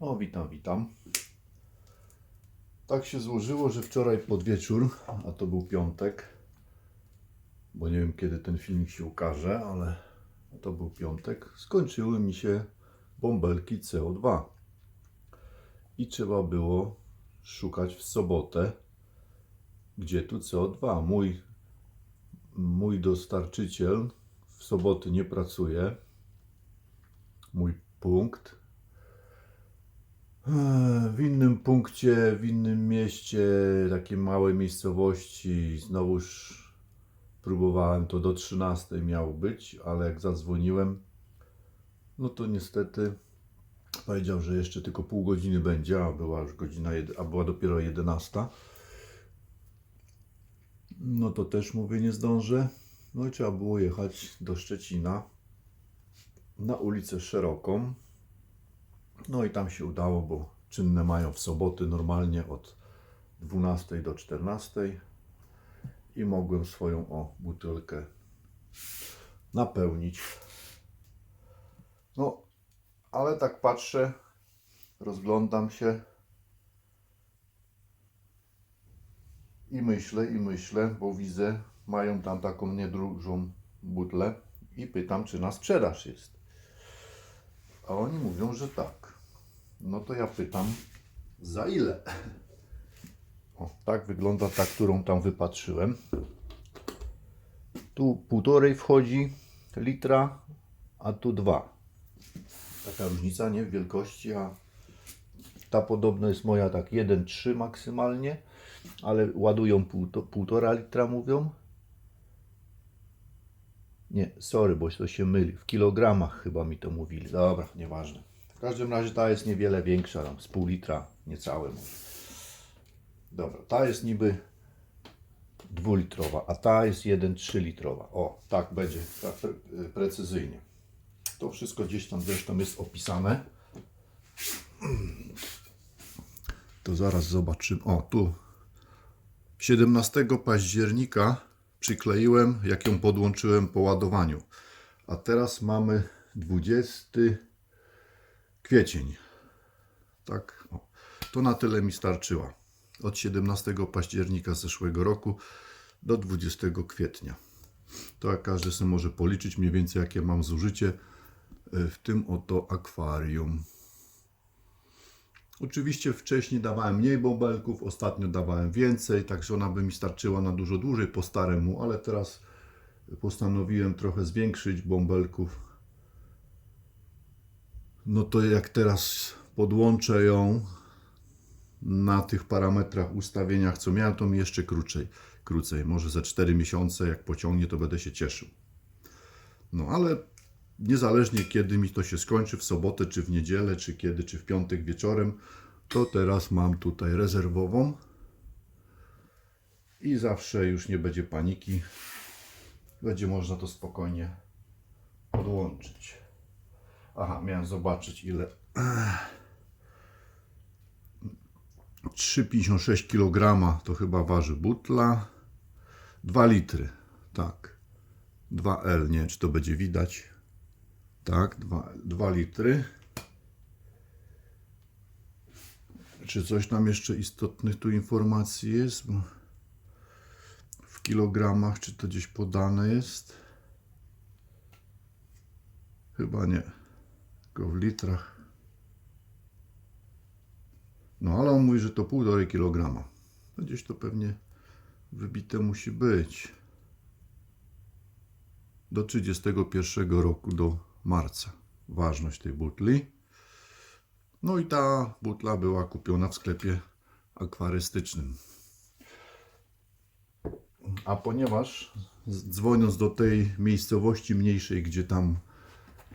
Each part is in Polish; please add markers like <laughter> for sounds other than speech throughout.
O, witam, witam. Tak się złożyło, że wczoraj pod wieczór, a to był piątek, bo nie wiem kiedy ten filmik się ukaże, ale to był piątek, skończyły mi się bąbelki CO2. I trzeba było szukać w sobotę, gdzie tu CO2. Mój, mój dostarczyciel w soboty nie pracuje. Mój punkt w innym punkcie, w innym mieście, takiej małej miejscowości, znowuż próbowałem to do 13 miało być, ale jak zadzwoniłem, no to niestety powiedział, że jeszcze tylko pół godziny będzie, a była już godzina, a była dopiero 11. No to też mówię, nie zdążę. No i trzeba było jechać do Szczecina na ulicę Szeroką. No i tam się udało, bo czynne mają w soboty normalnie od 12 do 14 i mogłem swoją o butelkę napełnić. No, ale tak patrzę, rozglądam się i myślę, i myślę, bo widzę, mają tam taką niedużą butlę i pytam, czy na sprzedaż jest. A oni mówią, że tak. No to ja pytam, za ile? O, tak wygląda ta, którą tam wypatrzyłem. Tu półtorej wchodzi litra, a tu dwa. Taka różnica, nie? W wielkości, a ta podobno jest moja tak 1,3 maksymalnie, ale ładują półto, półtora litra, mówią. Nie, sorry, bo to się myli. W kilogramach chyba mi to mówili. Dobra, nieważne. Każdym razie ta jest niewiele większa, tam z pół litra, niecałe może. Dobra, ta jest niby dwulitrowa, a ta jest 1,3 litrowa. O, tak będzie, tak pre- precyzyjnie. To wszystko gdzieś tam zresztą jest opisane. To zaraz zobaczymy. O, tu 17 października przykleiłem, jak ją podłączyłem po ładowaniu. A teraz mamy 20 kwiecień. Tak, o. to na tyle mi starczyła. Od 17 października zeszłego roku do 20 kwietnia. To jak każdy sobie może policzyć mniej więcej jakie mam zużycie e, w tym oto akwarium. Oczywiście wcześniej dawałem mniej bąbelków, ostatnio dawałem więcej, także ona by mi starczyła na dużo dłużej po staremu, ale teraz postanowiłem trochę zwiększyć bąbelków. No to jak teraz podłączę ją na tych parametrach, ustawieniach, co miałem, to mi jeszcze krócej, krócej. Może za 4 miesiące, jak pociągnie, to będę się cieszył. No ale niezależnie kiedy mi to się skończy, w sobotę, czy w niedzielę, czy kiedy, czy w piątek wieczorem, to teraz mam tutaj rezerwową i zawsze już nie będzie paniki. Będzie można to spokojnie podłączyć. Aha, miałem zobaczyć ile. 3,56 kg to chyba waży butla. 2 litry, tak. 2L, nie wiem czy to będzie widać. Tak, 2, 2 litry. Czy coś tam jeszcze istotnych tu informacji jest? W kilogramach, czy to gdzieś podane jest? Chyba nie. Tylko w litrach. No ale on mówi, że to półtorej kilograma. No Gdzieś to pewnie wybite musi być. Do 31 roku, do marca. Ważność tej butli. No i ta butla była kupiona w sklepie akwarystycznym. A ponieważ dzwoniąc do tej miejscowości mniejszej, gdzie tam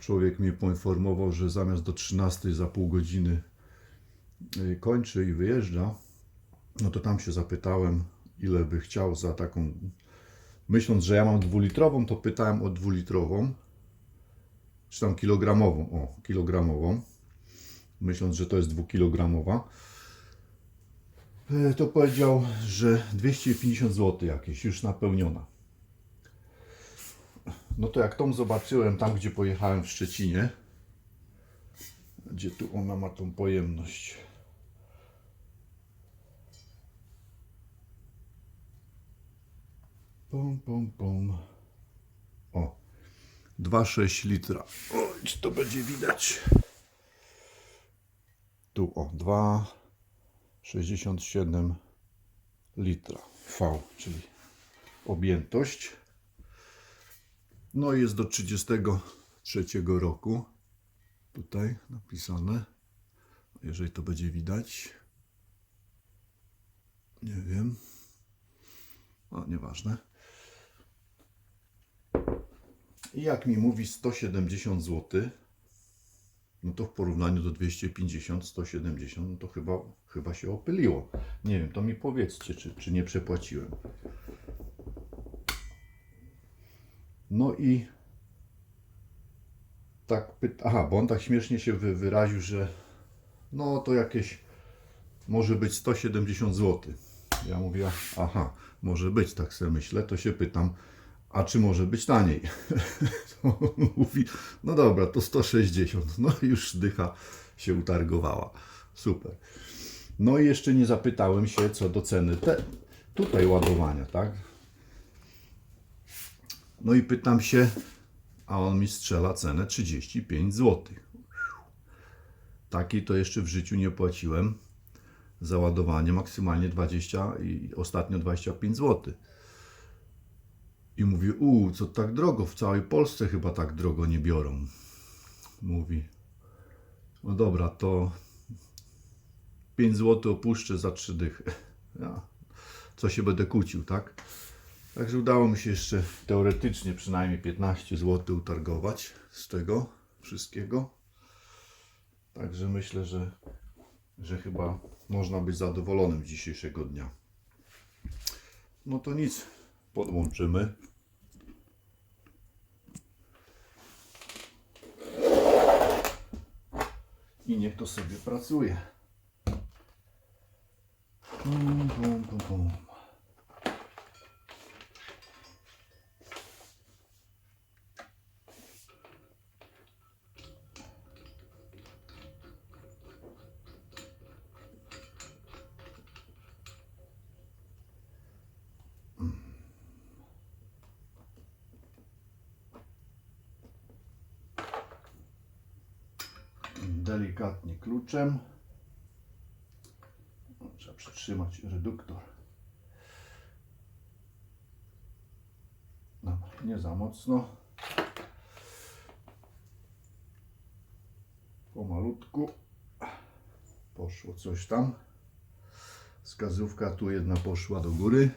człowiek mnie poinformował, że zamiast do 13 za pół godziny y, kończy i wyjeżdża, no to tam się zapytałem, ile by chciał za taką. Myśląc, że ja mam dwulitrową, to pytałem o dwulitrową, czy tam kilogramową. O, kilogramową. Myśląc, że to jest dwukilogramowa. Y, To powiedział, że 250 zł jakieś, już napełniona. No to jak tą zobaczyłem tam, gdzie pojechałem w Szczecinie, Gdzie tu ona ma tą pojemność? Pum, pum, pum. O, 2,6 litra. Oj, czy to będzie widać? Tu o, 2,67 litra V, czyli objętość. No jest do 33 roku. Tutaj napisane. Jeżeli to będzie widać. Nie wiem. O, nieważne. I jak mi mówi 170 zł, no to w porównaniu do 250, 170, no to chyba, chyba się opyliło. Nie wiem, to mi powiedzcie, czy, czy nie przepłaciłem. No i tak pyta, aha, bo on tak śmiesznie się wy, wyraził, że no to jakieś może być 170 zł. Ja mówię, aha, może być, tak sobie myślę, to się pytam, a czy może być taniej? <laughs> Mówi, no dobra, to 160. No już dycha się utargowała. Super. No i jeszcze nie zapytałem się co do ceny te, tutaj ładowania, tak? No i pytam się, a on mi strzela cenę 35 zł. Takiej to jeszcze w życiu nie płaciłem za ładowanie maksymalnie 20 i ostatnio 25 zł. I mówi, u, co tak drogo, w całej Polsce chyba tak drogo nie biorą. Mówi, no dobra, to 5 zł opuszczę za 3 dychy. Ja, co się będę kłócił, tak? Także udało mi się jeszcze teoretycznie przynajmniej 15 zł utargować z tego wszystkiego. Także myślę, że, że chyba można być zadowolonym z dzisiejszego dnia. No to nic, podłączymy. I niech to sobie pracuje. Pum, pum, pum, pum. Delikatnie kluczem. No, Trzeba przytrzymać reduktor. Dobra, nie za mocno. Pomalutku. Poszło coś tam. Wskazówka tu jedna poszła do góry.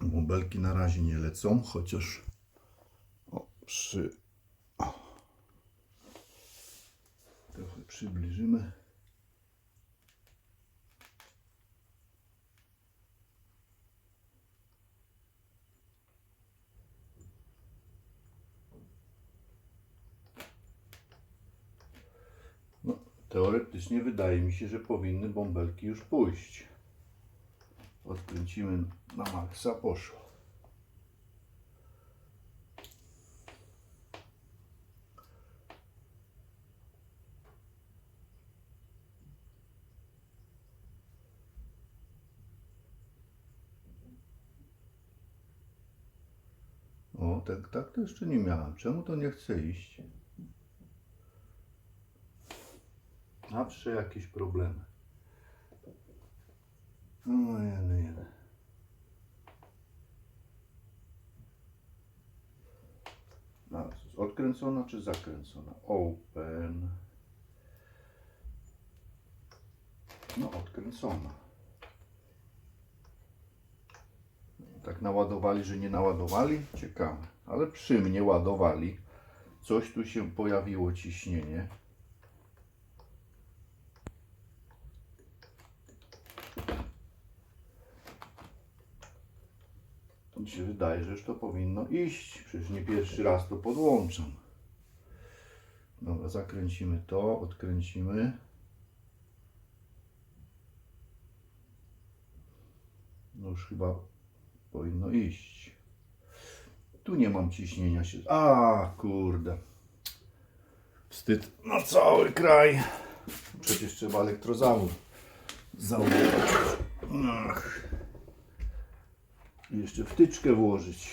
Bąbelki na razie nie lecą, chociaż o, przy Trochę przybliżymy. No, teoretycznie wydaje mi się, że powinny bąbelki już pójść. Odkręcimy na maksa, poszło. O, tak, to jeszcze nie miałem. Czemu to nie chce iść? Zawsze jakieś problemy. No, jeden, jeden. No, odkręcona czy zakręcona? Open. No, odkręcona. Naładowali, że nie naładowali? Ciekawe. Ale przy mnie ładowali. Coś tu się pojawiło ciśnienie. Mi się wydaje, że już to powinno iść. Przecież nie pierwszy raz to podłączam. Dobra, zakręcimy to, odkręcimy. No już chyba powinno iść. Tu nie mam ciśnienia się. A, kurde. wstyd na cały kraj. Przecież trzeba elektrozawór założyć. I jeszcze wtyczkę włożyć.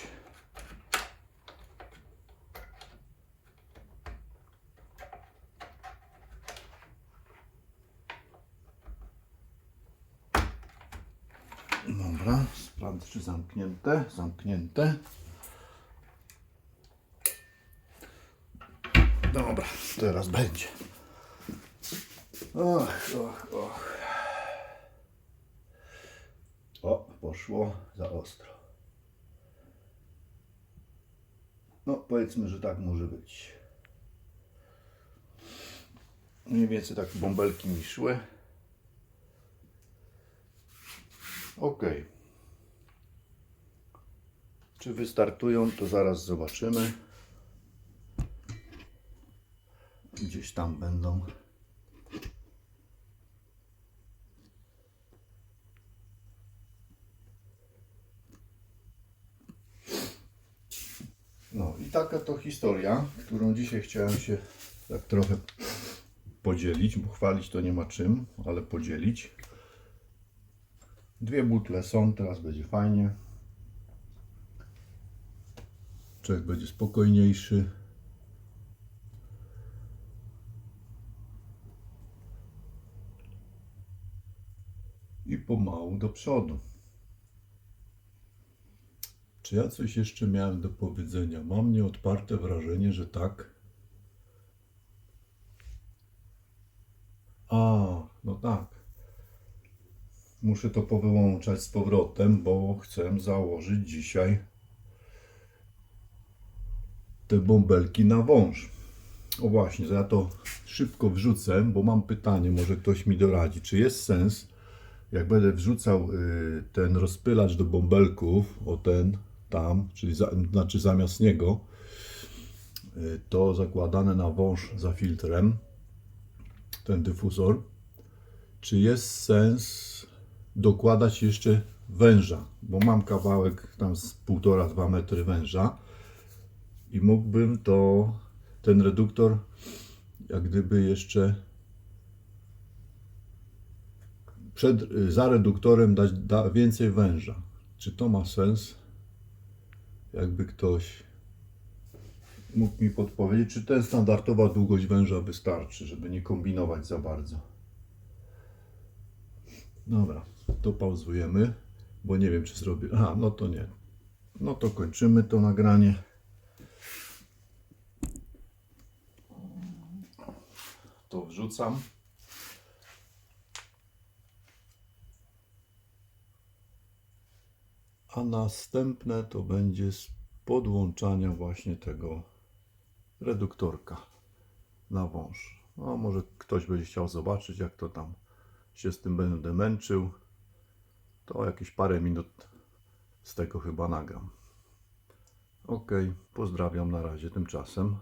Sprawdź czy zamknięte. Zamknięte. Dobra, teraz będzie. Och, och, och. O, poszło za ostro. No, powiedzmy, że tak może być. Mniej więcej tak bąbelki mi szły. Ok. Czy wystartują, to zaraz zobaczymy. Gdzieś tam będą. No i taka to historia, którą dzisiaj chciałem się tak trochę podzielić, bo chwalić to nie ma czym, ale podzielić. Dwie butle są, teraz będzie fajnie. Człowiek będzie spokojniejszy. I pomału do przodu. Czy ja coś jeszcze miałem do powiedzenia? Mam nieodparte wrażenie, że tak. A, no tak. Muszę to powyłączać z powrotem, bo chcę założyć dzisiaj te bąbelki na wąż. O właśnie, ja to szybko wrzucę, bo mam pytanie, może ktoś mi doradzi. Czy jest sens, jak będę wrzucał y, ten rozpylacz do bąbelków, o ten tam, czyli za, znaczy zamiast niego, y, to zakładane na wąż za filtrem, ten dyfuzor, czy jest sens dokładać jeszcze węża, bo mam kawałek tam z 1,5-2 metry węża i mógłbym to, ten reduktor, jak gdyby jeszcze przed, za reduktorem dać da, więcej węża. Czy to ma sens? Jakby ktoś mógł mi podpowiedzieć, czy ten standardowa długość węża wystarczy, żeby nie kombinować za bardzo. Dobra, to pauzujemy, bo nie wiem, czy zrobię. Aha, no to nie. No to kończymy to nagranie. To wrzucam. A następne to będzie z podłączania właśnie tego reduktorka na wąż. No, może ktoś będzie chciał zobaczyć, jak to tam się z tym będę męczył. To jakieś parę minut z tego chyba nagram. Ok, pozdrawiam na razie tymczasem.